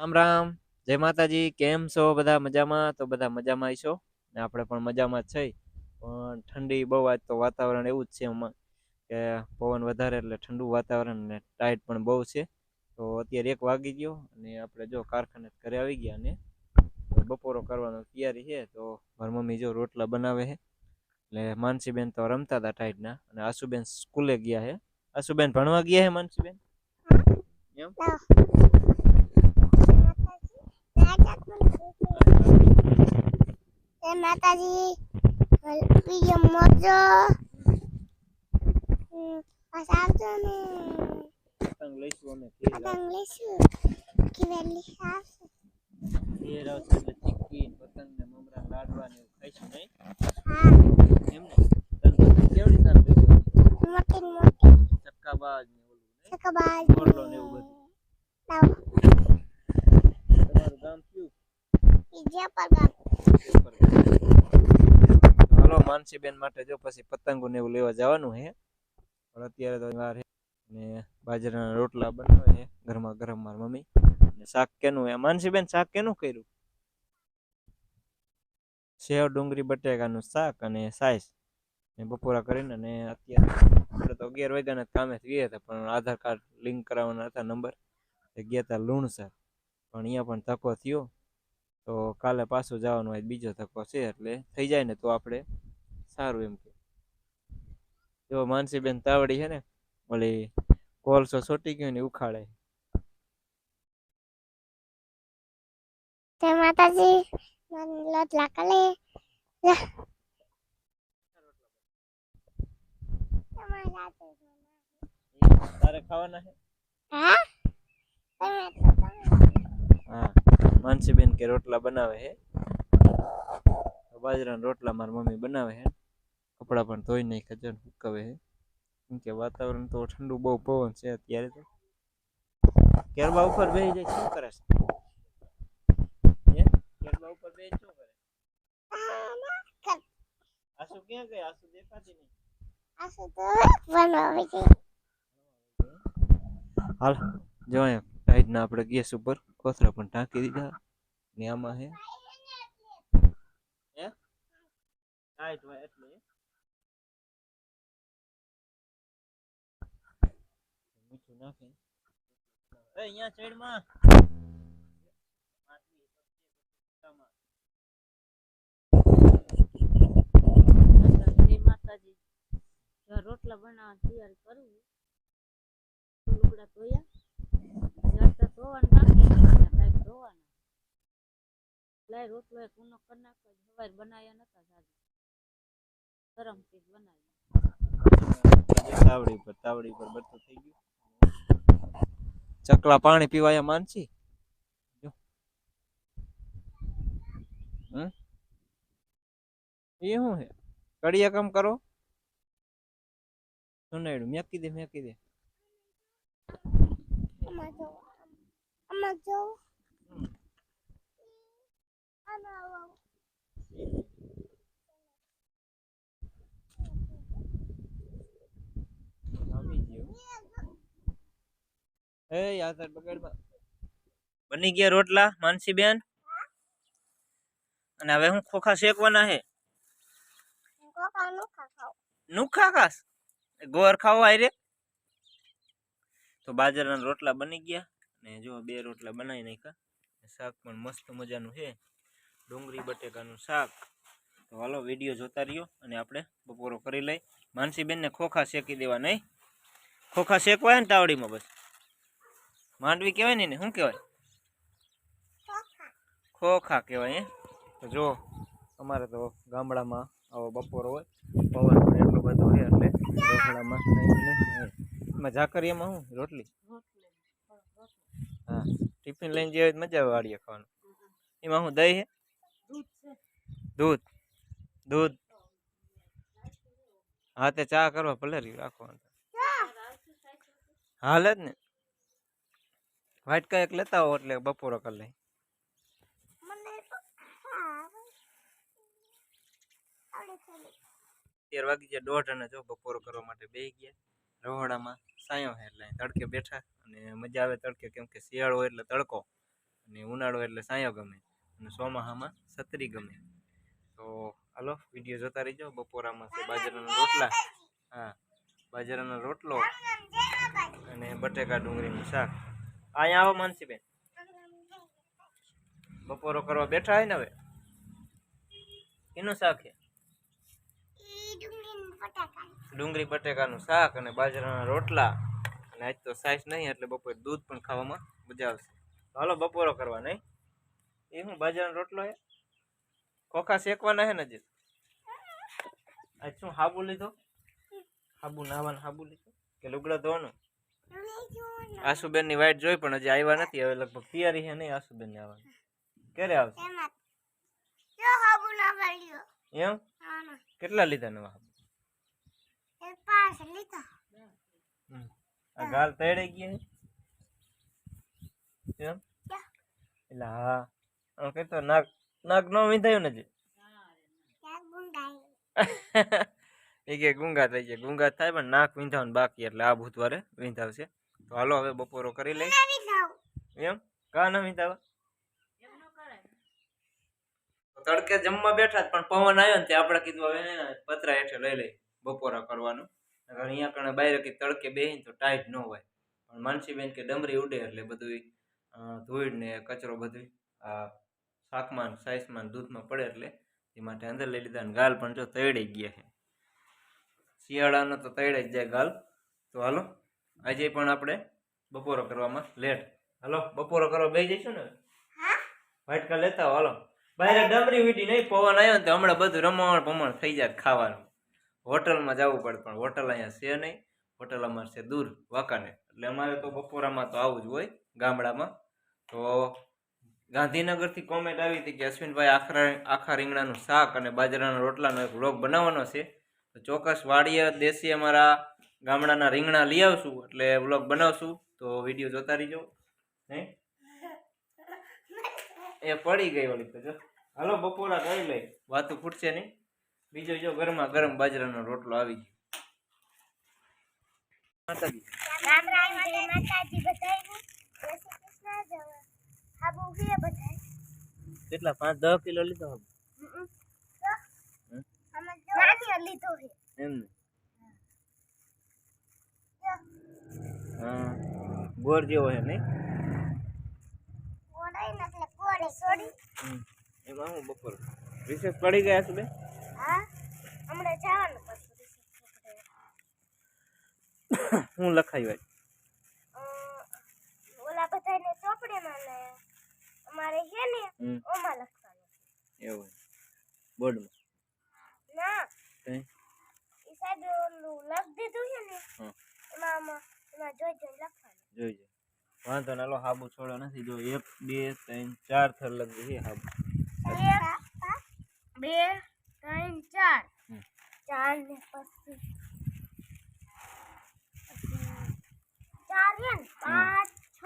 રામ રામ. જય માતાજી. કેમ છો? બધા મજામાં? તો બધા મજામાં છો ને આપણે પણ મજામાં જ છે. પણ ઠંડી બહુ આજ તો વાતાવરણ એવું જ છે એમાં કે પવન વધારે એટલે ઠંડુ વાતાવરણ ને ટાઈટ પણ બહુ છે. તો અત્યારે એક વાગી ગયો અને આપણે જો કારખાને ઘરે આવી ગયા ને બપોરો કરવાનો તૈયારી છે. તો મારી મમ્મી જો રોટલા બનાવે છે. એટલે માનસીબેન તો રમતા હતા ટાઈટના અને આશુબેન સ્કૂલે ગયા છે. આશુબેન ભણવા ગયા છે માનસીબેન? એમ? જય માતાજી બીજો મોજો. પાછા આવજો ને. પતંગ લઈશું અમે પતંગ લઈશું. કિવેલી આવશે. આવશે એટલે ચીક્કી ને પતંગ ને મમરા લાડવા ને ખાઈશું નહીં હા એમ ને તને પતંગ કેવડી તાર લીધું મોટી ને મોટી ચક્કાબાજ ને ઓલું નહીં સકબાજ ગોળલો ને એવું બધું લાવો તમારું ગામ કયું બીજા પર ગામ પેપર માનસીબેન માટે જો પછી પતંગો ને એવું લેવા જવાનું હે પણ અત્યારે તો વાર ને બાજરાના રોટલા બનાવે છે ગરમા ગરમ માર મમ્મી. ને શાક કેનું હે માનસીબેન શાક કેનું કર્યું? સેવ, ડુંગળી, બટેકાનું શાક અને સાઈઝ ને બપોરા કરીને અને અત્યારે આપણે તો અગિયાર વાગ્યાના કામે ગયા હતા, પણ આધાર કાર્ડ લિંક કરાવવાના હતા નંબર. ગયા હતા લુણસર પણ અહીંયા પણ ધક્કો થયો. તો કાલે પાછું જવાનું હોય બીજો ધક્કો છે એટલે થઈ જાય ને તો આપણે સારું એમ કે. જો માનસીબેન તાવડી છે ને ઓલી કોલસો છોટી ગયો ને ઉખાડે. જય માતાજી મને લોટ લાકલે તારે ખાવાના હે? હા હા માનસીબેન કે રોટલા બનાવે હે બાજરાના રોટલા મારી મમ્મી બનાવે છે. કપડાં પણ ધોઈ નહીં ખજન હુકવે છે. કેમ કે વાતાવરણ તો ઠંડુ બહુ પવન છે અત્યારે તો. કેરબા ઉપર બેસી જાય શું કરે છે? હે? કેરબા ઉપર બેસી શું કરે? આસુ ક્યાં ગઈ? આસુ દેખાતી નહીં. આ તો બનાવી છે હાલ જો અહીંયા ટાઈટના આપણે ગેસ ઉપર કોથળા પણ ટાંકી દીધા ને આમાં હે. હે? ટાઈટ હોય એટલે. નાખે. એ અહીંયા સાઈડમાં રોટલા બનાવવા તૈયાર કરવું લુગડા ધોયા. જળ ધોવાના ધોવાનું. લાય રોટલો એક ઊનો કરી નાખો. સવારે બનાવ્યા નતા જાજુ. ગરમ ચીજ બનાવી તાવડી પર તાવડી પર બધું થઈ ગયું. ચકલા પાણી પીવાયા માનસી એ શું હે કડિયા કામ કરો? સુનાડ્યું મેકી દે મેકી દે. આમાં જો આમાં જો આમાં આવો. આવી ગયો એ યાર તાર બગાડમાં. બની ગયા રોટલા માનસી બેન અને હવે હું ખોખા શેકવાના હે? નુખા ખાસ? ગોર ખાવો આઈ રે તો બાજરાના રોટલા બની ગયા. ને જો બે રોટલા બનાવી નાખ્યા. શાક પણ મસ્ત મજાનું છે ડુંગળી બટેકાનું શાક. તો હાલો વીડિયો જોતા રહ્યો અને આપણે બપોરો કરી લઈ. માનસીબેનને ખોખા શેકી દેવા નહીં. ખોખા શેકવાય ને તાવડીમાં બસ. માંડવી કહેવાય ને શું કહેવાય? ખોખા કહેવાય તો જો, અમારે તો ગામડામાં આવો બપોરો હોય, પવન પણ એટલું બધું હોય એટલે રોટલામાં એમાં ઝાકરિયામાં શું? રોટલી? હા, ટિફિન લઈને જે મજા આવે વાળીએ ખાવાનું. એમાં શું, દહીં હે દૂધ. દૂધ. હા, તે ચા કરવા ભલે રહ્યું રાખવાનું હાલે જ ને? વાટકા એક લેતા આવો એટલે બપોરો કરી લઈ. તેર વાગી ગયા દોઢ અને જો બપોરો કરવા માટે બે ગયા. રહોડામાં સાયો એટલે તડકે બેઠા અને મજા આવે તડકે કેમ કે શિયાળો એટલે તડકો અને ઉનાળો એટલે સાયો ગમે અને ચોમાહામાં છત્રી ગમે. તો હાલો વીડિયો જોતા રહીજો. બપોરામાં છે બાજરાના રોટલા. હા બાજરાનો રોટલો અને બટેકા ડુંગળીનું શાક. અહીંયા આવો માનસીબેન. બપોરો કરવા બેઠા હોય ને હવે? એનું શાક છે? ડુંગળી બટેકાનું શાક અને બાજરાના રોટલા. અને આજ તો સાઈઝ નહીં, એટલે બપોરે દૂધ પણ ખાવામાં મજા આવશે. હાલો, બપોરો કરવા નહીં. એ હું બાજરાનો રોટલો હે ખોખા શેકવાના હે ને જે આજ શું, હાબુ લીધો? હાબુ નાવાનું હાબુ લીધો? કે લુગડા ધોવાનું? આશુબેનની વાઈટ જોઈ પણ હજી આવ્યા નથી. હવે લગભગ તૈયારી છે નહીં આશુબેન ને આવવાની. ક્યારે આવશે? એમાં? ના કેટલા લીધા નવા? હમ. આ ગાલ તળે ગયા એમ? એટલે હા. આમ કહેતો નાક નાક ન વિંધાયું ને. ગુંડાઈ એ કે ગુંગા થઈ જાય ગુંગા થાય પણ નાક વિંધાવાનું બાકી એટલે આ બુધવારે વિંધાવશે. તો હાલો હવે બપોરો કરી લઈ એમ? કા ના વિંધાવા? તડકે જમવા બેઠા પણ પવન આવ્યો ને તે આપણે કીધું હવે પતરા હેઠે લઈ લઈ બપોરા કરવાનું. અહીંયા કણે બહાર કે તડકે બેહીને તો ટાઈટ ન હોય. પણ માનસીબેન કે ડમરી ઉડે એટલે બધું ધૂળ ને કચરો બધું આ શાકમાં સાઈસમાં દૂધમાં પડે એટલે એ માટે અંદર લઈ લીધા ને ગાલ પણ જો તળી ગયા છે. શિયાળાનો તો તૈયાર જ જાય ગાલ. તો હાલો આજે પણ આપણે બપોરો કરવામાં લેટ. હાલો બપોરો કરવા બે જઈશું ને વાટકા લેતા હો હાલો. બહાર ડમરી વીટી નહીં પવન આવ્યો ને તો હમણાં બધું રમણ પમણ થઈ જાય ખાવાનું. હોટલમાં જવું પડે પણ હોટલ અહીંયા છે નહીં. હોટલ અમારે છે દૂર વાંકાને એટલે અમારે તો બપોરામાં તો આવું જ હોય ગામડામાં. તો ગાંધીનગરથી કોમેન્ટ આવી હતી કે અશ્વિનભાઈ આખરા આખા રીંગણાનું શાક અને બાજરાના રોટલાનો એક વ્લોગ બનાવવાનો છે. તો ચોક્કસ વાડીએ દેશી અમારા ગામડાના રીંગણા લઈ આવશું એટલે વ્લોગ બનાવશું તો વીડિયો જોતા રહીજો હે એ પડી ગઈ વળી તો જો. હાલો બપોરા કરી લઈ. વાતું ફૂટશે નહીં. બીજો જો ગરમા ગરમ બાજરાનો રોટલો આવી ગયો. માતાજી. રામ રામ જય માતાજી બધાયને. જય શ્રી કૃષ્ણ. જય હાબુ કે બધાય. કેટલા? પાંચ દસ કિલો લીધો હવે? હમ. જો હમ? આમાં નાની લીધો છે. એમ હા. ગોળ જેવો છે નહીં? ને એટલે એમાં હું બપોર રિસેસ પડી ગયા છે બે? હા. હમણાં જવાનું પાછું હું લખાયું આજ? ઓલા બધાને ચોપડીમાં ને અમારે છે ને ઓમાં લખવાનું. એવું. બોર્ડમાં. કઈ? એ સાહેબ ઓલું લખ દીધું છે ને હમ એમાં એમાં જોઈ જોઈ લખવાનું. જોઈજો વાંધો ના લો હાબુ છોડો નથી જો એક બે ત્રણ ચાર થર લગી છે હાબુ. બે ત્રણ ચાર. ચાર ને પછી ચાર ને પાંચ છ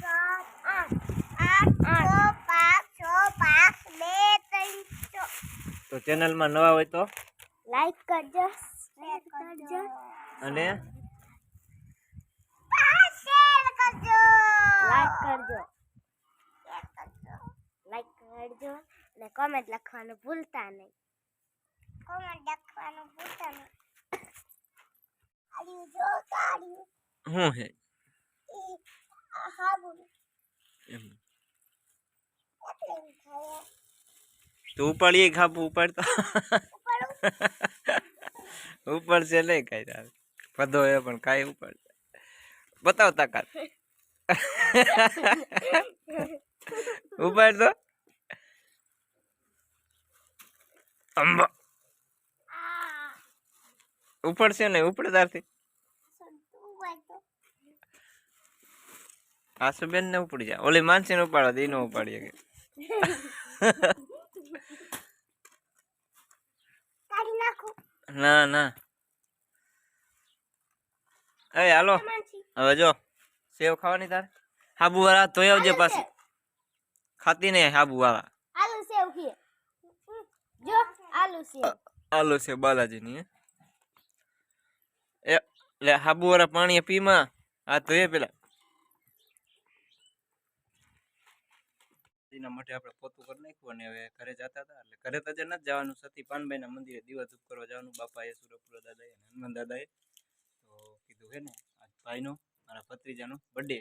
સાત આઠ. આઠ આઠ. પાંચ છ પાંચ બે ત્રણ તો ચેનલમાં નવા હોય તો? લાઈક કરજો શેર કરજો. અને? શેર કરજો. લાઈક કરજો. લાઈક કરજો. અને કોમેન્ટ લખવાનું ભૂલતા નહીં. કોમેન્ટ લખવાનું ભૂલતા નહીં. જો છે હા બોલ. એમ. તું પડી ખાપુ ઉપર ઉપર ઉપર છે નહીં કઈ તારે. પધો એ પણ કાંઈ ઉપાડ બતાવ તાકાત. ઉપાડ તો અંબા. ઉપડશે ને ઉપડે તારથી. આસુબેન ને ઉપડી જા. ઓલી માનસી ને ઉપાડવા દે ઉપાડીએ કે. નાખું. ના ના. એ હાલો. હવે જો સેવ ખાવાની તારે. હાબુ વાળા ધોઈ આવજે પાછી. ખાતી નહીં હાબુ વાળા આલુ સેવ ખીએ. જો આલુ સેવ. આલુ છે બાલાજીની? એ લે હાબુ વાળા પાણી પીમાં. આ ધોઈએ પેલા. એના માટે આપણે પોતું કરી નાખ્યું અને હવે ઘરે જતા હતા. એટલે ઘરે તો જ નથી જવાનું. સતી પાનભાઈના મંદિરે દીવા ધૂપ કરવા જવાનું. બાપાએ સુરપુરા દાદાએ અને હનુમાન દાદાએ તો કીધું હે ને આજ ભાઈનો, મારા ભત્રીજાનો બર્થડે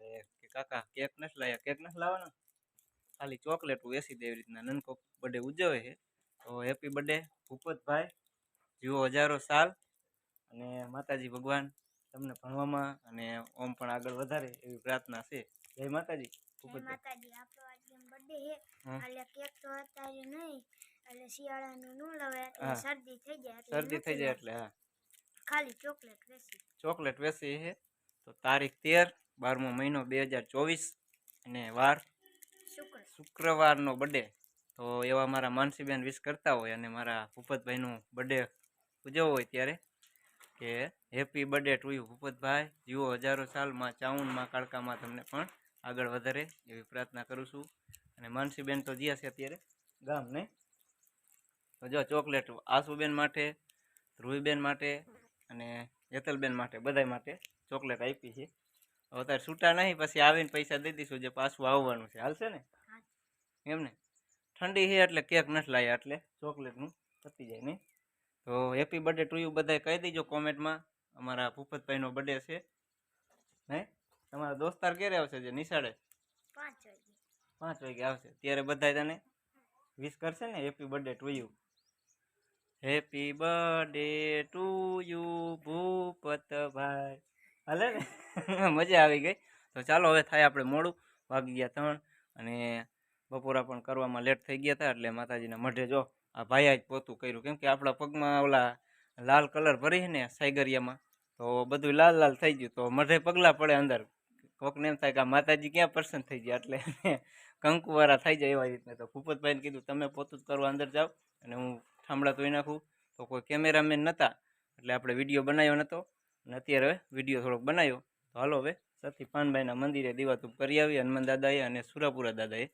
એટલે કે કાકા કેક નથી લાવ્યા કેક નથી લાવવાનો? ખાલી ચોકલેટ એસી દે એવી રીતના નનકો બર્થડે ઉજવે છે. તો હેપી બર્થડે ભૂપતભાઈ. જીવો હજારો સાલ. અને માતાજી ભગવાન તમને ભણવામાં અને ઓમ પણ આગળ વધારે એવી પ્રાર્થના છે. જય માતાજી. જય માતાજી આપણો આજે બર્થડે છે એટલે કેક તો અત્યારે નહીં એટલે શિયાળાનું ન લવે હા. શરદી થઈ જાય એટલે શરદી થઈ જાય એટલે હા. ખાલી ચોકલેટ વેસી ચોકલેટ છે તો તારીખ તેર બારમો મહિનો બે હજાર ચોવીસ અને વાર શુક્ર. શુક્રવારનો બર્થડે તો એવા મારા માનસીબેન વિશ કરતા હોય અને મારા ભૂપતભાઈનું બર્થડે ઉજવવો હોય ત્યારે કે હેપી બર્થડે ટુ યુ ભૂપતભાઈ. જીવો હજારો સાલમાં ચાઉનમાં કાળકામાં તમને પણ આગળ વધારે એવી પ્રાર્થના કરું છું. અને માનસીબેન તો જ્યાં છે અત્યારે ગામ ને તો જો ચોકલેટ આસુબેન માટે રૂહીબેન માટે અને હેતલબેન માટે બધાય માટે ચોકલેટ આપી છે. હવે અત્યારે છૂટા નહીં પછી આવીને પૈસા દઈ દઈશું જે પાછું આવવાનું છે. હાલશે ને? એમ ને ઠંડી છે એટલે કેક નથી લાવ્યા એટલે ચોકલેટનું પતી જાય નહીં. તો હેપી બર્થડે ટુ યુ બધાય કહી દેજો કોમેન્ટમાં. અમારા ભૂપતભાઈનો બર્થડે છે. નહીં તમારા દોસ્તાર ક્યારે આવશે જે નિશાળે? પાંચ વાગે. પાંચ વાગે આવશે. ત્યારે બધા તને વિશ કરશે ને happy birthday to you happy birthday to you Bhupatbhai હાલે ને? મજા આવી ગઈ. તો ચાલો હવે થાય આપણે મોડું. વાગી ગયા ત્રણ અને બપોરા પણ કરવામાં લેટ થઈ ગયા હતા એટલે માતાજીના મઢે જો આ ભાઈએ જ પોતું કર્યું. કેમ કે આપણા પગમાં ઓલા લાલ કલર ભરી છે ને સાયગરિયામાં તો બધું લાલ લાલ થઈ ગયું. તો મઢે પગલા પડે અંદર. કોકને એમ થાય કે માતાજી ક્યાં પર્સન થઈ ગયા? એટલે કંકુવાળા થઈ જાય એવા રીતના. તો ભૂપતભાઈને કીધું તમે પોતું જ કરવા અંદર જાઓ. અને હું ઠામડા ધોઈ નાખું. તો કોઈ કેમેરામેન નહોતા એટલે આપણે વીડિયો બનાવ્યો નહોતો અને અત્યારે હવે વીડિયો થોડોક બનાવ્યો. તો હાલો હવે સતી પાનભાઈના મંદિરે દીવાતું કરી આવી હનુમાન દાદાએ અને સુરાપુરા દાદાએ.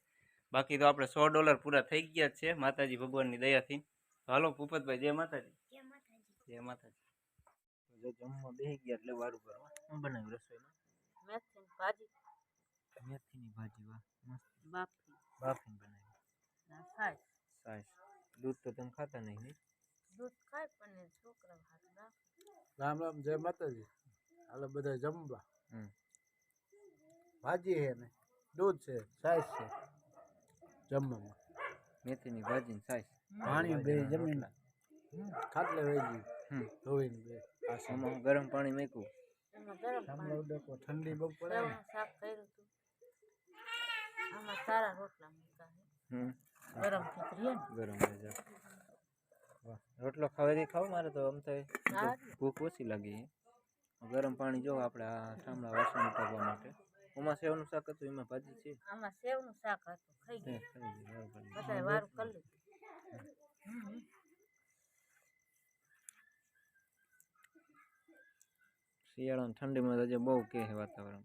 બાકી તો આપણે સો ડોલર પૂરા થઈ ગયા જ છે માતાજી ભગવાનની દયાથી. તો હાલો ભૂપતભાઈ જય માતાજી. જય માતાજી. જય માતાજી. જમવા બેસી ગયા એટલે વારું કરવા બનાવ્યું રસોઈમાં? મેથીની ભાજી. મેથીની ભાજી વાહ મસ્ત. બાફી. બાફીને બનાવી. ના ખાય. સાઈસ. દૂધ તો તમે ખાતા નહીં ને દૂધ ખાય પણ છોકરા બાફી. રામ રામ જય માતાજી. હાલો બધા જમવા. હમ. ભાજી છે ને? દૂધ છે સાઈઝ છે. જમવામાં. મેથીની ભાજી ને સાઈસ પાણી બે જમીન. ખાટલે વેજી હમ. ધોઈને બે. આમાં ગરમ પાણી મૂક્યું એમાં ગરમ પાણી. ડકો ઠંડી બહુ પડે સાફ કર્યું હતું આમાં સારા રોટલા હમ. ગરમ ખીચડી ગરમ વાહ. રોટલો ખાવાથી ખાવ મારે તો આમ થાય ભૂખ ઓછી લાગી ગરમ પાણી જો આપણે આ ઠામડા વાસણ ઉતારવા માટે. ઓમાં સેવનું શાક હતું એમાં ભાજી છે. આમાં સેવનું શાક હતું. ખાઈ ગયા. બધાય વારું કરી લીધું. શિયાળાની ઠંડીમાં તો હજી બહુ કે વાતાવરણ.